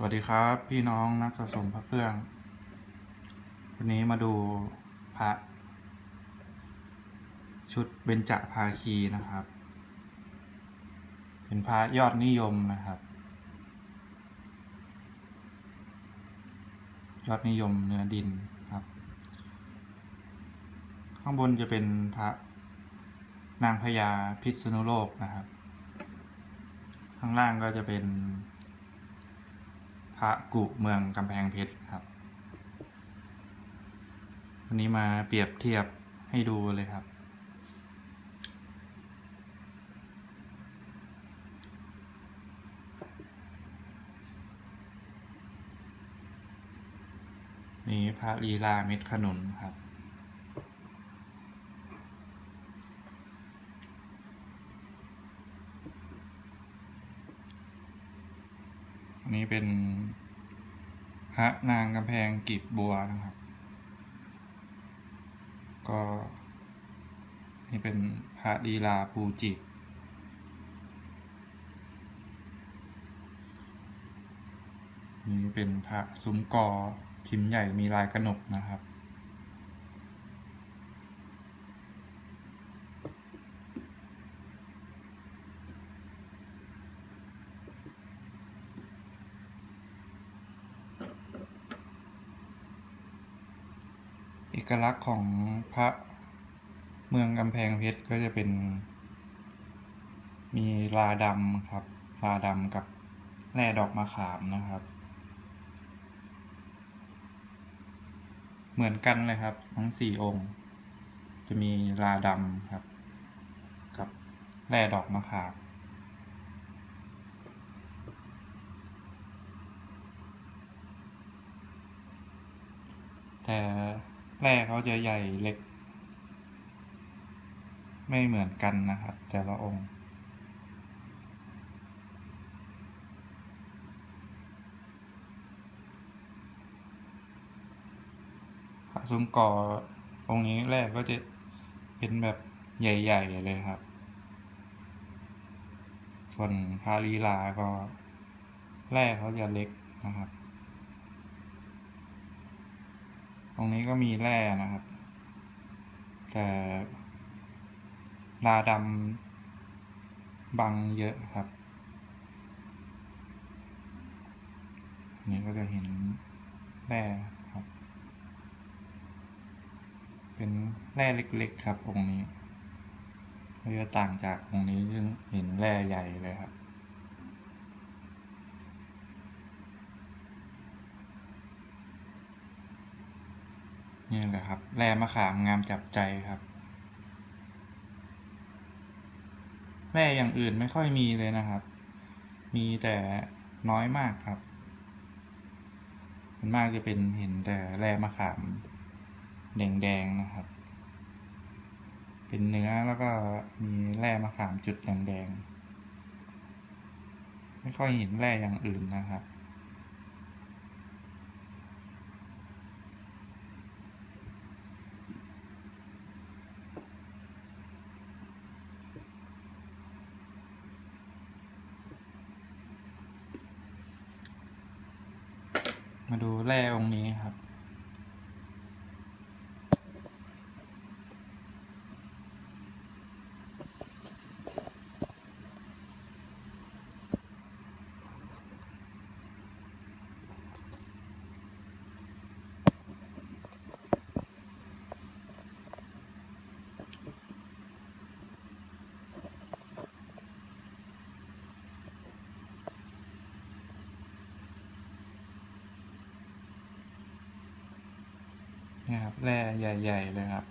สวัสดีครับพี่น้องนักสะสมพระเครื่อง วันนี้มาดูพระชุดเบญจภาคีนะครับ เป็นพระยอดนิยมนะครับ ยอดนิยมเนื้อดินครับ ข้างบนจะเป็นพระนางพญาพิษณุโลกนะครับ ข้างล่างก็จะเป็น พระกุเมืองกำแพงเพชรครับ วันนี้มาเปรียบเทียบให้ดูเลยครับ นี่พระลีลาเม็ดขนุนครับ อันนี้เป็นพระนางกำแพงกีบบัวนะครับ ก็นี่เป็นพระดีลาภูจิตนี่เป็นพระซุ้มกอพิมพ์ใหญ่มีลายกระหนกนะครับ อกลักษณ์ของพระเมืองกำแพงเพชรก็จะเป็น มีลาดำครับ ลาดำกับแร่ดอกมะขามนะครับ เหมือนกันเลยครับ ทั้งสี่องค์ จะมีลาดำครับ กับแร่ดอกมะขามแต่ แร่เขาจะใหญ่เล็ก ไม่เหมือนกันนะครับ แต่ละองค์ พระสมก่อองค์นี้แรกก็จะเป็นแบบใหญ่ ๆ เลยครับ ส่วนพาลีลาก็แร่เขาจะเล็กนะครับ ตรงนี้ก็มีแร่นะครับ แต่ลาดำบังเยอะครับ นี่ก็จะเห็นแร่ครับ เป็นแร่เล็กๆครับองค์นี้ก็จะต่างจากองค์นี้ซึ่งเห็นแร่ใหญ่เลยครับ นี่แหละครับ แร่มะขามงามจับใจครับแร่อย่างอื่นไม่ค่อยมีเลยนะครับ มีแต่น้อยมากครับมันมากจะเป็นเห็นแต่แร่มะขามแดงๆนะครับ เป็นเนื้อแล้วก็มีแร่มะขามจุดแดงๆ ไม่ค่อยเห็นแร่อย่างอื่นนะครับ มาดูแร่องค์นี้ครับ นี่ครับแร่ใหญ่ๆเลยครับ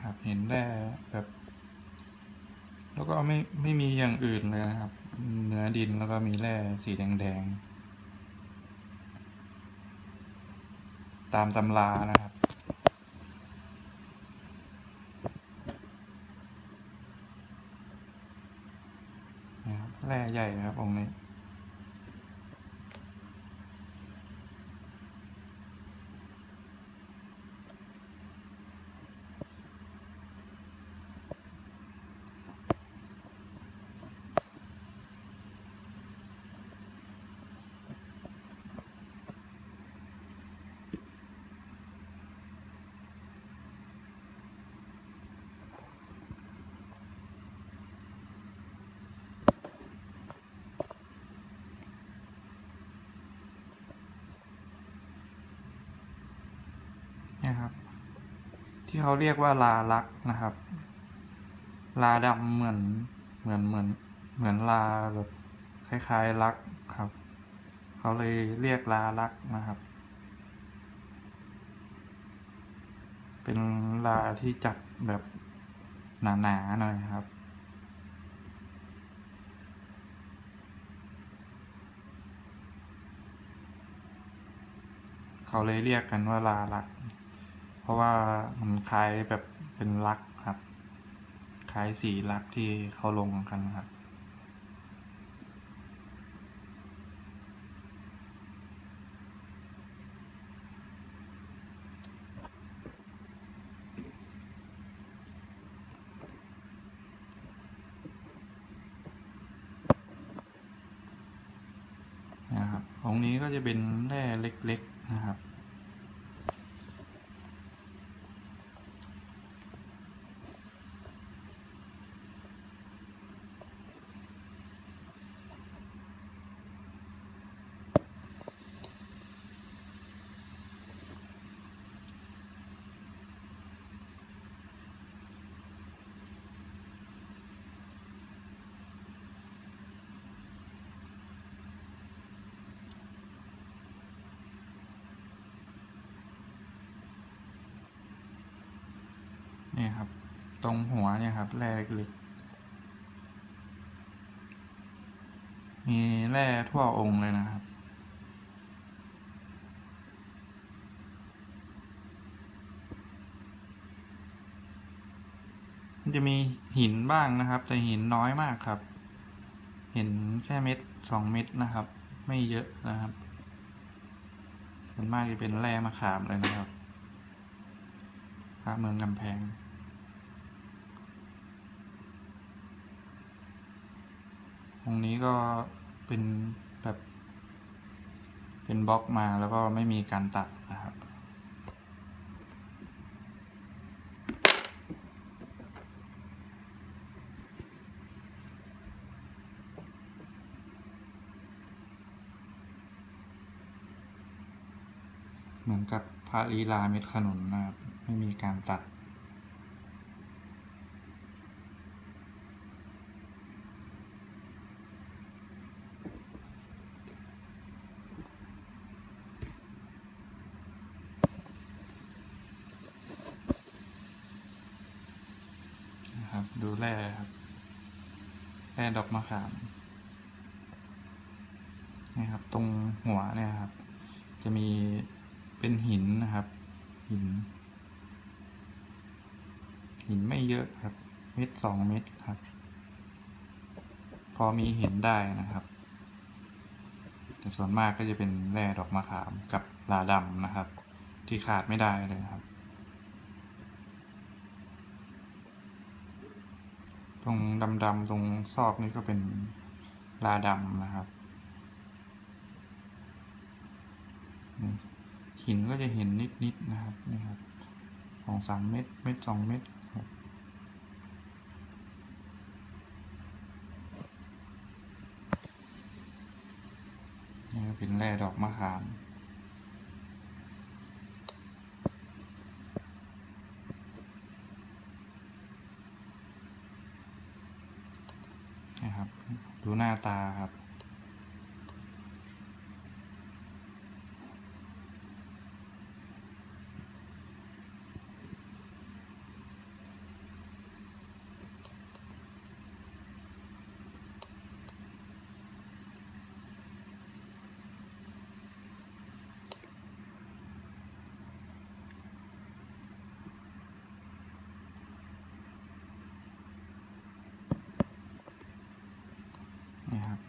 ครับเห็นแร่แบบ แล้วก็ไม่ไม่มีอย่างอื่นเลยนะครับ เนื้อดินแล้วก็มีแร่สีแดงๆ ตามตำรานะครับแร่ใหญ่นะครับองค์นี้ เนี่ยครับ ที่เขาเรียกว่าลาลักนะครับ ลาดำเหมือนเหมือนเหมือนเหมือนลาแบบคล้ายๆลักครับ เขาเลยเรียกลาลักนะครับ เป็นลาที่จับแบบหนาๆหน่อยครับเขาเลยเรียกกันว่าลาลัก เพราะว่ามันคล้ายแบบเป็นลักครับ คล้ายสีลักที่เขาลงกันครับนะครับองนี้ก็จะเป็นแร่เล็ก ๆ นะครับ นี่ครับ ตรงหัวเนี่ยครับแร่เล็กๆ มีแร่ทั่วองค์เลยนะครับ มันจะมีหินบ้างนะครับ แต่หินน้อยมากครับ เห็นแค่เม็ดสองเม็ดนะครับ ไม่เยอะนะครับส่วนมากจะเป็นแร่มะขามเลยนะครับพระเมืองกำแพง ตรงนี้ก็เป็นแบบ เป็นบล็อกมาแล้วก็ไม่มีการตัดนะครับเหมือนกับพระลีลาเม็ดขนุนนะครับ ไม่มีการตัด นะค แร่ครับแร่ดอกมะขามนี่ครับ ตรงหัวเนี่ยครับ จะมีเป็นหินนะครับ หิน หินไม่เยอะครับ เม็ดสองเม็ดครับ พอมีห็นได้นะครับแต่ส่วนมากก็จะเป็นแร่ดอกมะขามกับลาดำนะครับ ที่ขาดไม่ได้เลยครับ ตรงดำๆตรงซอกนี่ก็เป็นลาดำนะครับหินก็จะเห็นนิดๆนะครับนี่ครับสองสามเม็ดเม็ดสองเม็ดครับนี่ก็เป็นแร่ดอกมะขาม นะครับ ดู หน้าตาครับ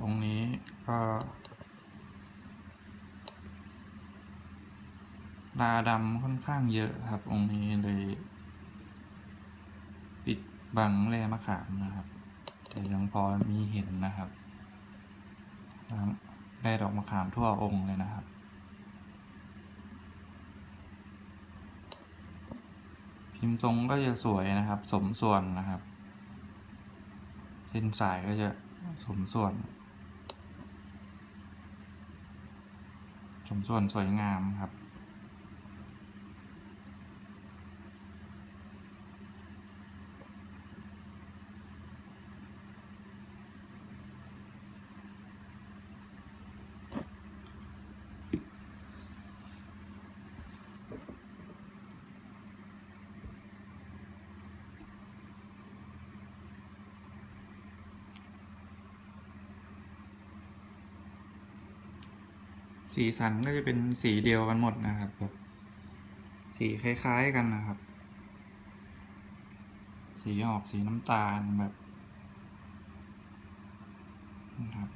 องนี้ก็ลาดำค่อนข้างเยอะครับ องนี้เลย ปิดบังแร่มะขามนะครับ แต่ยังพอมีเห็นนะครับทั้งแร่ดอกมะขามทั่วองค์เลยนะครับ พิมพ์ทรงก็จะสวยนะครับ สมส่วนนะครับ เส้นสายก็จะสมส่วน สมส่วนสวยงามครับ สีสันก็จะเป็นสีเดียวกันหมดนะครับแบบสีคล้ายๆกันนะครับ สีออกสีน้ำตาลแบบนะครับ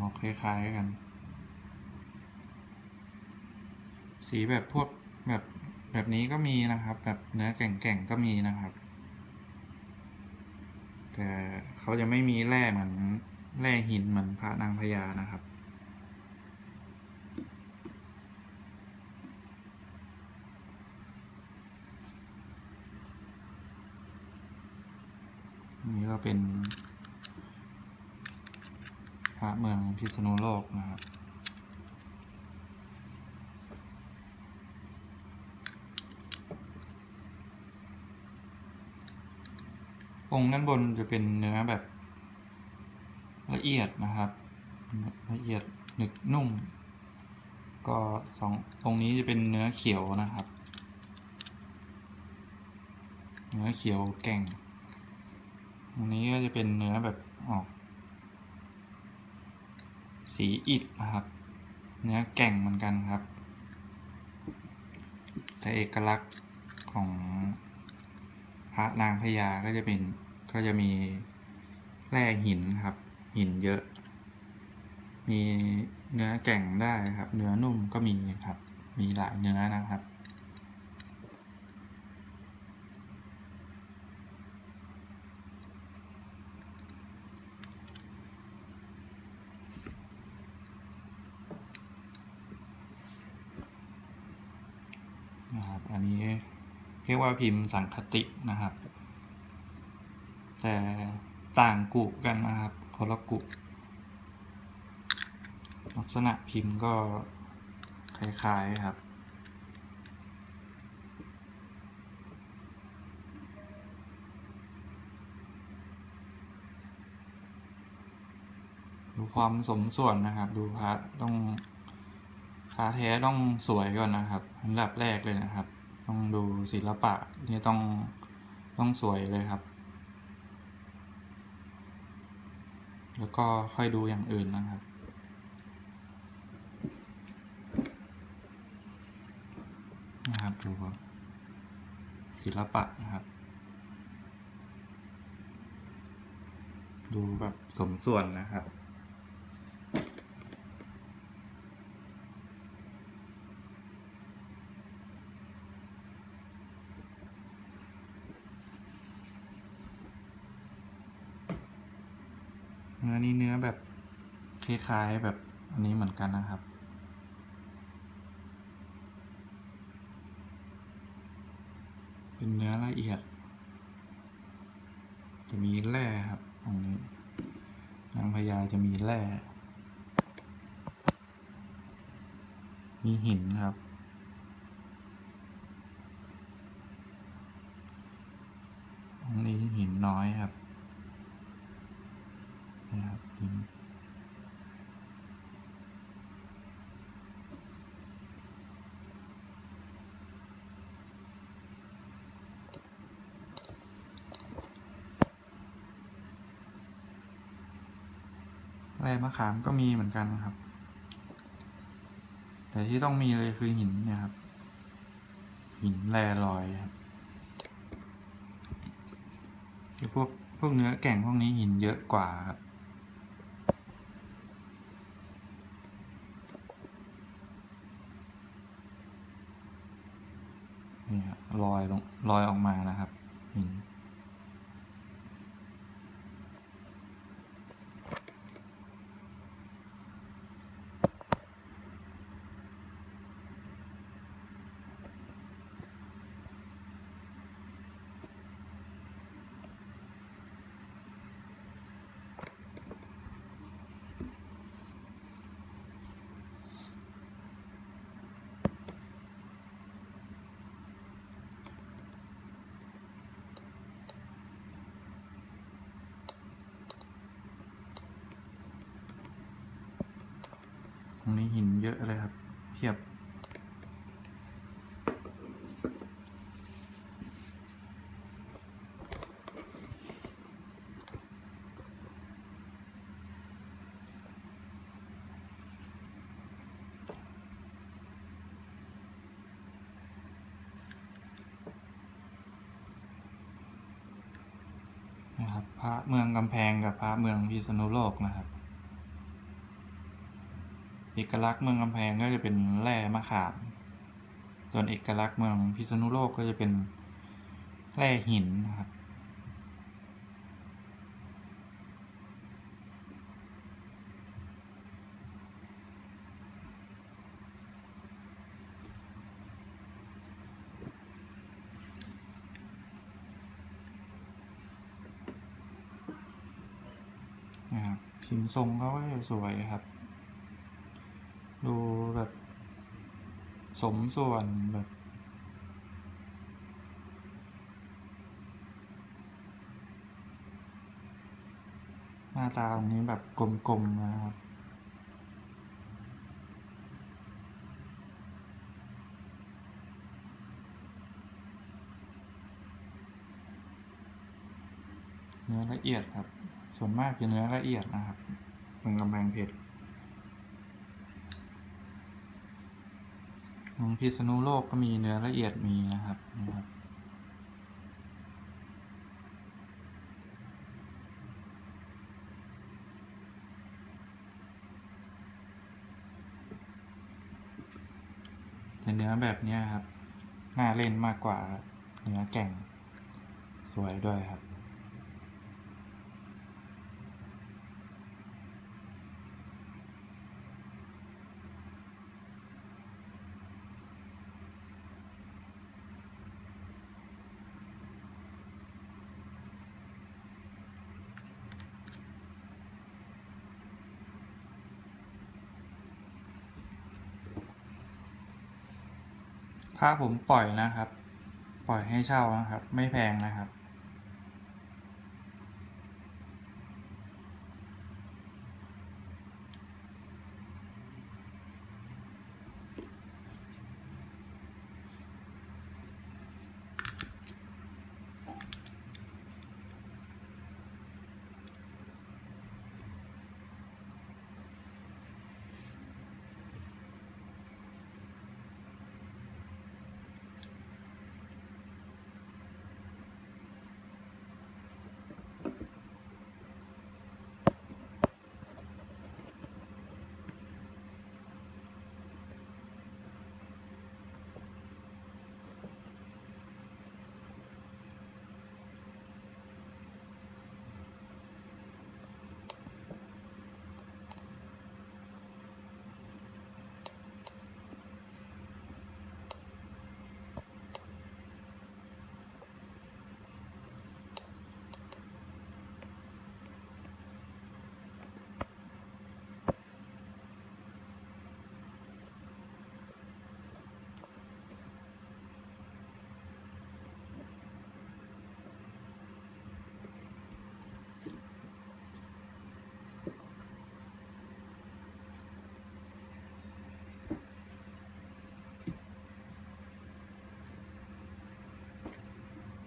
ออกคล้ายๆกัน สีแบบพวกแบบแบบนี้ก็มีนะครับ แบบเนื้อแก่งๆก็มีนะครับ แต่เขาจะไม่มีแร่เหมือนแร่หินเหมือนพระนางพญานะครับ นี่ ก็เป็นพระเมืองพิษณุโลกนะครับองค์ด้านบนจะเป็นเนื้อแบบละเอียดนะครับ ละเอียดหนึบนุ่ม ก็สององค์นี้จะเป็นเนื้อเขียวนะครับ เนื้อเขียวแก่ง ตรงนี้ก็จะเป็นเนื้อแบบออกสีอิฐนะครับ เนื้อแก่งเหมือนกันครับ แต่เอกลักษณ์ของพระนางพญาก็จะเป็นก็จะมีแร่หินครับ หินเยอะ มีเนื้อแก่งได้ครับ เนื้อนุ่มก็มีครับ มีหลายเนื้อนะครับ นี้เรียกว่าพิมพ์สังคตินะครับ แต่ต่างกุกันนะครับคนละกุลักษณะพิมพ์ก็คล้ายๆครับ ดูความสมส่วนนะครับ ดูพระต้องพระแท้ต้องสวยก่อนนะครับอันดับแรกเลยนะครับ ต้องดูศิลปะนี่ต้องต้องสวยเลยครับ แล้วก็ค่อยดูอย่างอื่นนะครับ นะครับดูศิลปะนะครับ ดูแบบสมส่วนนะครับ เนื้อนี้เนื้อแบบค ล้ายๆแบบอันนี้เหมือนกันนะครับ เป็นเนื้อละเอียด จะมีแร่ครับตรงนี้นางพญาจะมีแร่ มีหินครับ ตรงนี้หินน้อยครับนะครับหิน มะขามก็มีเหมือนกันครับ แต่ที่ต้องมีเลยคือหินเนี่ยครับ หินแร่ลอยครับคือพวกพวกเนื้อแก่งพวกนี้หินเยอะกว่าครับนี่ครับลอยลงลอยออกมานะครับ หินเยอะเลยครับเพียบ นะครับ พระเมืองกำแพงกับพระเมืองพิษณุโลกนะครับ เอกลักษณ์เมืองกำแพงก็จะเป็นแร่มะขาม ส่วนเอกลักษณ์เมืองพิษณุโลกก็จะเป็นแร่หินนะครับ นะครับพิมพ์ทรงเขาก็จะสวยครับ ดูแบบสมส่วนแบบหน้าตาตรงนี้แบบกลมๆนะครับ เนื้อละเอียดครับ ส่วนมากจะเนื้อละเอียดนะครับเมืองกำแพงเพชรของ พิษณุโลกก็มีเนื้อละเอียดมีนะครับนะครับแต่เนื้อแบบนี้ครับ น่าเล่นมากกว่าเนื้อแก่ง สวยด้วยครับ ถ้าผมปล่อยนะครับ ปล่อยให้เช่านะครับ ไม่แพงนะครับ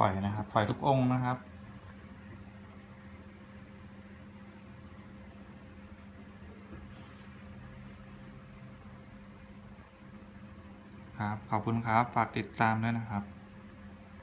ล่อยนะครับ ปล่อยทุกองค์นะครับ ครับ ขอบคุณครับ ฝากติดตามด้วยนะครับ